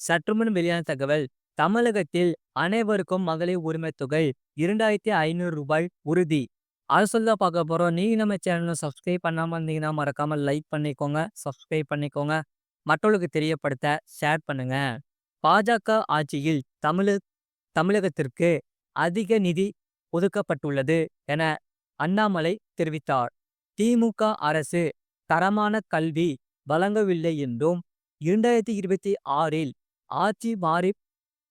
சற்றுமுன் வெளியான தகவல் தமிழகத்தில் அனைவருக்கும் மகளிர் உரிமை தொகை இரண்டாயிரத்தி ஐநூறு ரூபாய் உறுதி. அது சொல்ல பார்க்க போறோம். நீங்க நம்ம சேனலை சப்ஸ்கிரைப் பண்ணாம இருந்தீங்கன்னா மறக்காம லைக் பண்ணிக்கோங்க சப்ஸ்கிரைப் பண்ணிக்கோங்க. மற்றவர்களுக்கு தெரியப்படுத்த ஷேர் பண்ணுங்க. பாஜக ஆட்சியில் தமிழ் தமிழகத்திற்கு அதிக நிதி ஒதுக்கப்பட்டுள்ளது என அண்ணாமலை தெரிவித்தார். திமுக அரசு தரமான கல்வி வழங்கவில்லை என்றும் இரண்டாயிரத்தி இருபத்தி ஆறில் ஆட்சி மாறி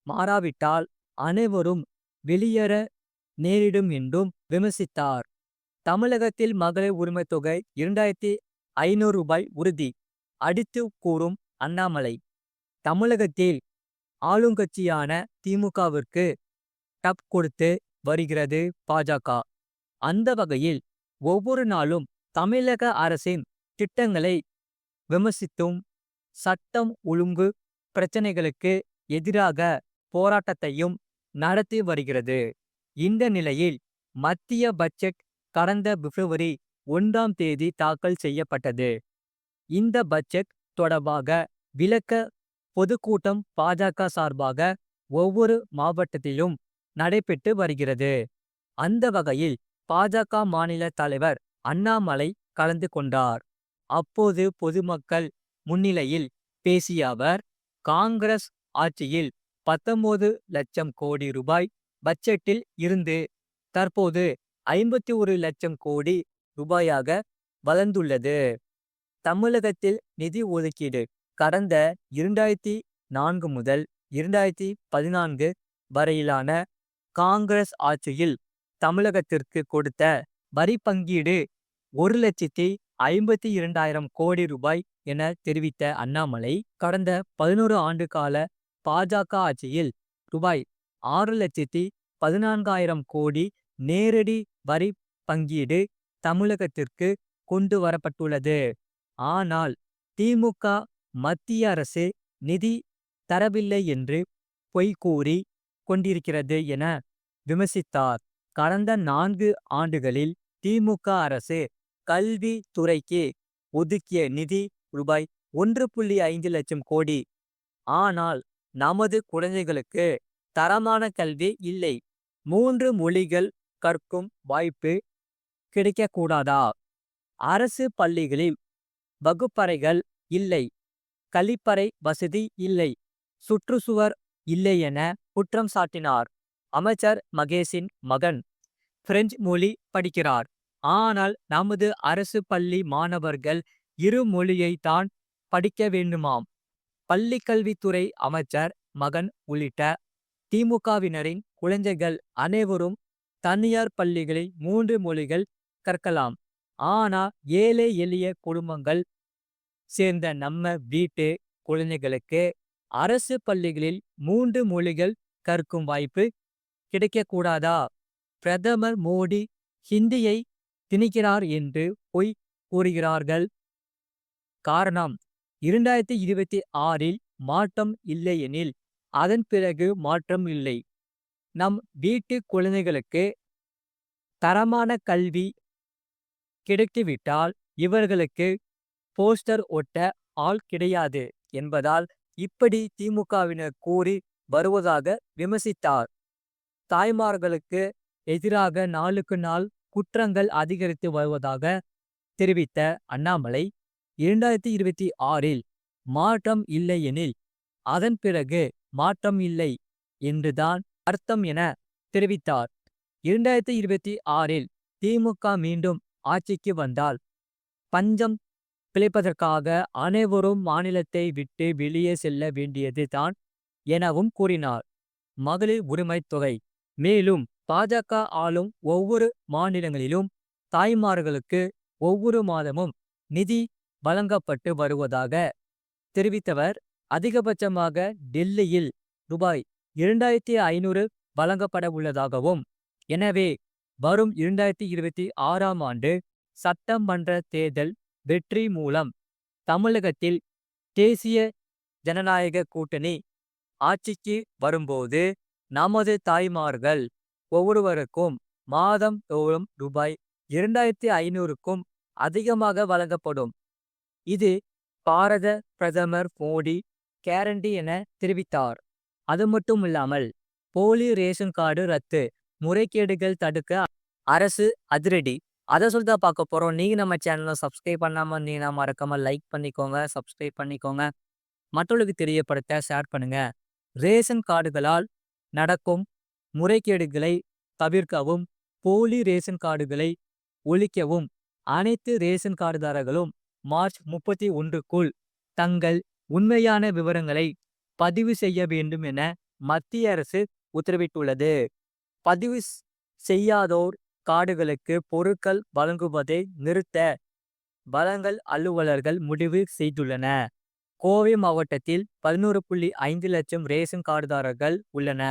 மாறாவிட்டால் அனைவரும் வெளியேற நேரிடும் என்றும் விமர்சித்தார். தமிழகத்தில் மகளிர் உரிமை தொகை இரண்டாயிரத்தி ஐநூறு ரூபாய் உறுதி. அடித்து கூறும் அண்ணாமலை. தமிழகத்தில் ஆளுங்கட்சியான திமுகவிற்கு டப் கொடுத்து வருகிறது பாஜக. அந்த வகையில் ஒவ்வொரு நாளும் தமிழக அரசின் திட்டங்களை விமர்சித்தும் சட்டம் ஒழுங்கு பிரச்சினைகளுக்கு எதிராக போராட்டத்தையும் நடத்தி வருகிறது. இந்த நிலையில் மத்திய பட்ஜெட் கடந்த பிப்ரவரி ஒன்றாம் தேதி தாக்கல் செய்யப்பட்டது. இந்த பட்ஜெட் தொடர்பாக விளக்க பொதுக்கூட்டம் பாஜக சார்பாக ஒவ்வொரு மாவட்டத்திலும் நடைபெற்று வருகிறது. அந்த வகையில் பாஜக மாநில தலைவர் அண்ணாமலை கலந்து கொண்டார். அப்போது பொதுமக்கள் முன்னிலையில் பேசிய அவர் காங்கிரஸ் ஆட்சியில் பத்தொன்பது லட்சம் கோடி ரூபாய் பட்ஜெட்டில் இருந்து தற்போது ஐம்பத்தி ஒரு லட்சம் கோடி ரூபாயாக வளர்ந்துள்ளது. தமிழகத்தில் நிதி ஒதுக்கீடு கடந்த இரண்டாயிரத்தி நான்கு முதல் இரண்டாயிரத்தி பதினான்கு வரையிலான காங்கிரஸ் ஆட்சியில் தமிழகத்திற்கு கொடுத்த வரி பங்கீடு ஒரு லட்சத்தி ஐம்பத்தி இரண்டாயிரம் கோடி ரூபாய் என தெரிவித்த அண்ணாமலை கடந்த பதினோரு ஆண்டு கால பாஜக ஆட்சியில் ரூபாய் ஆறு லட்சத்தி பதினான்காயிரம் கோடி நேரடி வரி பங்கீடு தமிழகத்திற்கு கொண்டு வரப்பட்டுள்ளது. ஆனால் திமுக மத்திய அரசு நிதி தரவில்லை என்று பொய் கூறி கொண்டிருக்கிறது என விமர்சித்தார். கடந்த நான்கு ஆண்டுகளில் திமுக அரசு கல்வி துறைக்கு ஒதுக்கிய நிதி ரூபாய் ஒன்று புள்ளி ஐந்து லட்சம் கோடி. ஆனால் நமது குழந்தைகளுக்கு தரமான கல்வி இல்லை. மூன்று மொழிகள் கற்கும் வாய்ப்பு கிடைக்கக்கூடாதா? அரசு பள்ளிகளில் வகுப்பறைகள் இல்லை. கழிப்பறை வசதி இல்லை. சுற்றுச்சுவர் இல்லை என குற்றம் சாட்டினார். அமைச்சர் மகேஷின் மகன். பிரெஞ்சு மொழி படிக்கிறார். ஆனால் நமது அரசு பள்ளி மாணவர்கள் இரு மொழியை தான் படிக்க வேண்டுமாம். பள்ளிக்கல்வித்துறை அமைச்சர் மகன் உள்ளிட்ட திமுகவினரின் குழந்தைகள் அனைவரும் தனியார் பள்ளிகளில் மூன்று மொழிகள் கற்கலாம். ஆனா ஏழை எளிய குடும்பங்கள் சேர்ந்த நம்ம வீட்டு குழந்தைகளுக்கு அரசு பள்ளிகளில் மூன்று மொழிகள் கற்கும் வாய்ப்பு கிடைக்கக்கூடாதா? பிரதமர் மோடி ஹிந்தியை திணிக்கிறார் என்று பொய் கூறுகிறார்கள். காரணம் இரண்டாயிரத்தி இருபத்தி ஆறில் மாற்றம் இல்லையெனில் அதன் பிறகு மாற்றம் இல்லை. நம் வீட்டு குழந்தைகளுக்கு தரமான கல்வி கிடைத்துவிட்டால் இவர்களுக்கு போஸ்டர் ஒட்ட ஆள் கிடையாது என்பதால் இப்படி திமுகவினர் கூறி வருவதாக விமர்சித்தார். தாய்மார்களுக்கு எதிராக நாளுக்கு நாள் குற்றங்கள் அதிகரித்து வருவதாக தெரிவித்த அண்ணாமலை இரண்டாயிரத்தி இருபத்தி ஆறில் மாற்றம் இல்லையெனில் அதன் பிறகு மாற்றம் இல்லை என்றுதான் அர்த்தம் என தெரிவித்தார். இரண்டாயிரத்தி இருபத்தி ஆறில் திமுக மீண்டும் ஆட்சிக்கு வந்தால் பஞ்சம் பிழைப்பதற்காக அனைவரும் மாநிலத்தை விட்டு வெளியே செல்ல வேண்டியது தான் எனவும் கூறினார். மகளிர் உரிமைத் தொகை மேலும் பாஜக ஆளும் ஒவ்வொரு மாநிலங்களிலும் தாய்மார்களுக்கு ஒவ்வொரு மாதமும் நிதி வழங்கப்பட்டு வருவதாக தெரிவித்தவர். அதிகபட்சமாக டெல்லியில் ரூபாய் இரண்டாயிரத்தி ஐநூறு வழங்கப்பட உள்ளதாகவும் எனவே வரும் இரண்டாயிரத்தி இருபத்தி ஆறாம் ஆண்டு சட்டமன்ற தேர்தல் வெற்றி மூலம் தமிழகத்தில் தேசிய ஜனநாயக கூட்டணி ஆட்சிக்கு வரும்போது நமது தாய்மார்கள் ஒவ்வொருவருக்கும் மாதம் தோறும் ரூபாய் இரண்டாயிரத்தி ஐநூறுக்கும் அதிகமாக வழங்கப்படும். இது பாரத பிரதமர் மோடி கேரண்டி என தெரிவித்தார். அது மட்டும் இல்லாமல் போலி ரேஷன் கார்டு ரத்து முறைகேடுகள் தடுக்க அரசு அதிரடி. அதை சொல்லி தான் பார்க்க போறோம். நீங்க நம்ம சேனலை சப்ஸ்கிரைப் பண்ணாம இருந்தீங்கன்னா மறக்காம லைக் பண்ணிக்கோங்க சப்ஸ்கிரைப் பண்ணிக்கோங்க. மற்றவர்களுக்கு தெரியப்படுத்த ஷேர் பண்ணுங்க. ரேஷன் கார்டுகளால் நடக்கும் முறைகேடுகளை தவிர்க்கவும் போலி ரேஷன் கார்டுகளை ஒழிக்கவும். அனைத்து ரேஷன் கார்டுதாரர்களும் மார்ச் முப்பத்தி ஒன்றுக்குள் தங்கள் உண்மையான விவரங்களை பதிவு செய்ய வேண்டும் என மத்திய அரசு உத்தரவிட்டுள்ளது. பதிவு செய்யாதோர் கார்டுகளுக்கு பொருட்கள் வழங்குவதை நிறுத்த வளங்கள் அலுவலர்கள் முடிவு செய்துள்ளன. கோவை மாவட்டத்தில் பதினோரு புள்ளி ஐந்து லட்சம் ரேஷன் கார்டுதாரர்கள் உள்ளன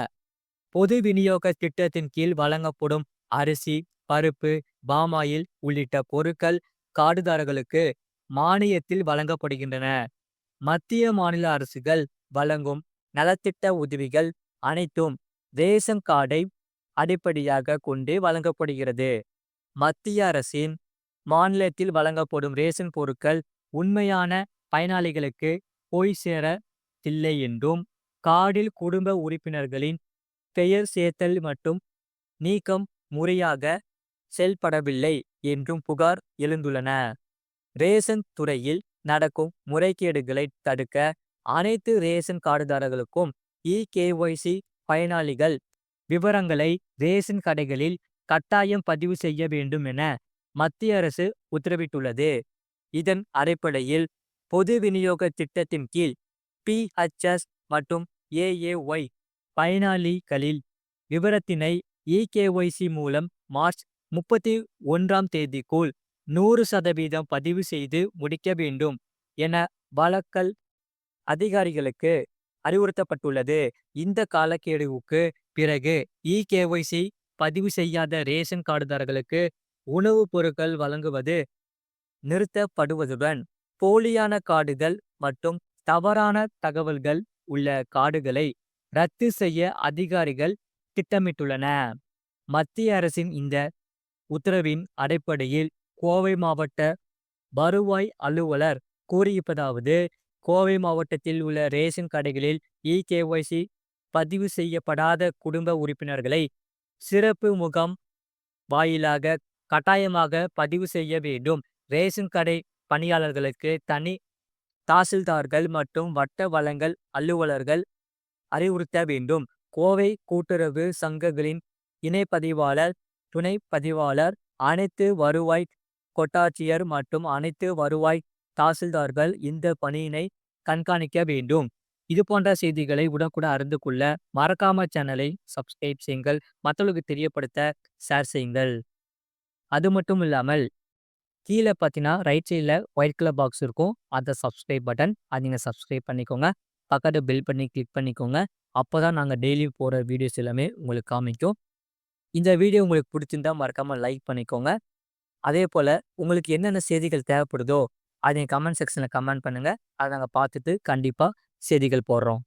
பொது விநியோக திட்டத்தின் கீழ் வழங்கப்படும் அரிசி பருப்பு பாமாயில் உள்ளிட்ட பொருட்கள் கார்டுதாரர்களுக்கு மானியத்தில் வழங்கப்படுகின்றன. மத்திய மாநில அரசுகள் வழங்கும் நலத்திட்ட உதவிகள் அனைத்தும் ரேஷன் கார்டை அடிப்படையாக கொண்டு வழங்கப்படுகிறது. மத்திய அரசின் மாநிலத்தில் வழங்கப்படும் ரேஷன் பொருட்கள் உண்மையான பயனாளிகளுக்கு போய் சேரவில்லை என்றும் கார்டில் குடும்ப உறுப்பினர்களின் பெயர் சேர்த்தல் மற்றும் நீக்கம் முறையாக செயல்படவில்லை என்றும் புகார் எழுந்துள்ளன. ரேஷன் துறையில் நடக்கும் முறைகேடுகளை தடுக்க அனைத்து ரேஷன் கார்டுதாரர்களுக்கும் இகேஒய்சி பயனாளிகள் விவரங்களை ரேஷன் கடைகளில் கட்டாயம் பதிவு செய்ய வேண்டும் என மத்திய அரசு உத்தரவிட்டுள்ளது. இதன் அடிப்படையில் பொது விநியோக திட்டத்தின் கீழ் பிஹெச்எஸ் மற்றும் ஏஏஒய் பயனாளிகளில் விவரத்தினை இகேஒய்சி மூலம் மார்ச் முப்பத்தி ஒன்றாம் தேதிக்குள் நூறு சதவீதம் பதிவு செய்து முடிக்க வேண்டும் என வழக்கல் அதிகாரிகளுக்கு அறிவுறுத்தப்பட்டுள்ளது. இந்த காலக்கெடுவுக்கு பிறகு இகேஒய்சி பதிவு செய்யாத ரேஷன் கார்டுதாரர்களுக்கு உணவுப் பொருட்கள் வழங்குவது நிறுத்தப்படுவதுடன் போலியான கார்டுகள் மற்றும் தவறான தகவல்கள் உள்ள கார்டுகளை ரத்து செய்ய அதிகாரிகள் திட்டமிட்டுள்ளன. மத்திய அரசின் இந்த உத்தரவின் அடிப்படையில் கோவை மாவட்ட வருவாய் அலுவலர் கூறியிருப்பதாவது கோவை மாவட்டத்தில் உள்ள ரேஷன் கடைகளில் இகேஒய்சி பதிவு செய்யப்படாத குடும்ப உறுப்பினர்களை சிறப்பு முகாம் வாயிலாக கட்டாயமாக பதிவு செய்ய வேண்டும். ரேஷன் கடை பணியாளர்களுக்கு தனி தாசில்தார்கள் மற்றும் வட்ட வளங்கள் அலுவலர்கள் அறிவுறுத்த வேண்டும். கோவை கூட்டுறவு சங்கங்களின் இணை பதிவாளர் துணை பதிவாளர் அனைத்து வருவாய் கொட்டாட்சியர் மற்றும் அனைத்து வருவாய் தாசில்தார்கள் இந்த பணியினை கண்காணிக்க வேண்டும். இது போன்ற செய்திகளை உடனுக்குடன் அறிந்து கொள்ள மறக்காம சேனலை சப்ஸ்கிரைப் செய்யுங்கள். மற்றவர்களுக்கு தெரியப்படுத்த ஷேர் செய்யுங்கள். அது மட்டும் இல்லாமல் கீழே பார்த்தீங்கன்னா ரைட் சைடில் ஒயிட் கலர் பாக்ஸ் இருக்கும். அந்த சப்ஸ்கிரைப் பட்டன் அதை நீங்கள் சப்ஸ்கிரைப் பண்ணிக்கோங்க. பக்கத்து பில் பண்ணி கிளிக் பண்ணிக்கோங்க. அப்போ தான் நாங்கள் டெய்லி போகிற வீடியோஸ் எல்லாமே உங்களுக்கு காமிக்கும். இந்த வீடியோ உங்களுக்கு பிடிச்சிருந்தா மறக்காமல் லைக் பண்ணிக்கோங்க. அதே போல் உங்களுக்கு என்னென்ன செய்திகள் தேவைப்படுதோ அதை கமெண்ட் செக்ஷனில் கமெண்ட் பண்ணுங்கள் அதை நாங்கள் பார்த்துட்டு கண்டிப்பாக செய்திகள் போடுறோம்.